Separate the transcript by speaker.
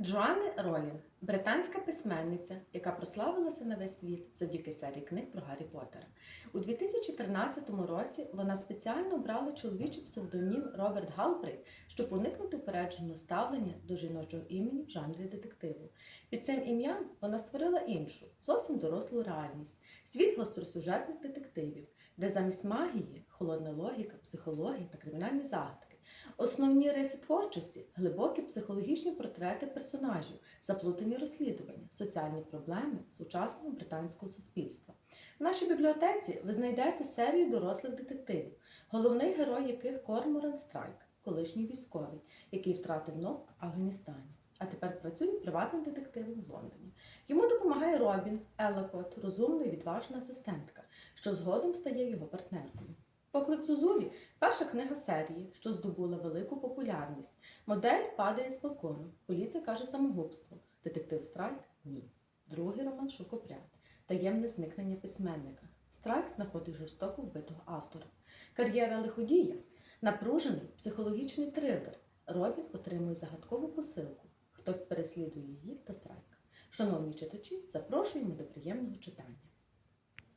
Speaker 1: Джоанни Ролінг британська письменниця, яка прославилася на весь світ завдяки серії книг про Гаррі Поттера. У 2013 році вона спеціально обрала чоловічий псевдонім Роберт Галбрейт, щоб уникнути упередженого ставлення до жіночого імені в жанрі детективу. Під цим ім'ям вона створила іншу, зовсім дорослу реальність світ гостросюжетних детективів, де замість магії холодна логіка, психологія та кримінальні загадки. Основні риси творчості глибокі психологічні портрети персонажів, заплутані розслідування, соціальні проблеми сучасного британського суспільства. В нашій бібліотеці ви знайдете серію дорослих детективів, головний герой яких Корморан Страйк, колишній військовий, який втратив ногу в Афганістані. А тепер працює приватним детективом в Лондоні. Йому допомагає Робін Елакот, розумна і відважна асистентка, що згодом стає його партнеркою. Поклик Зузурі перша книга серії, що здобула велику популярність. Модель падає з балкону. Поліція каже самогубство. Детектив Страйк ні. Другий роман Шукопряд. Таємне зникнення письменника. Страйк знаходить жорстоко вбитого автора. Кар'єра лиходія. Напружений психологічний трилер. Робін отримує загадкову посилку. Хтось переслідує її та страйка. Шановні читачі, запрошуємо до приємного читання.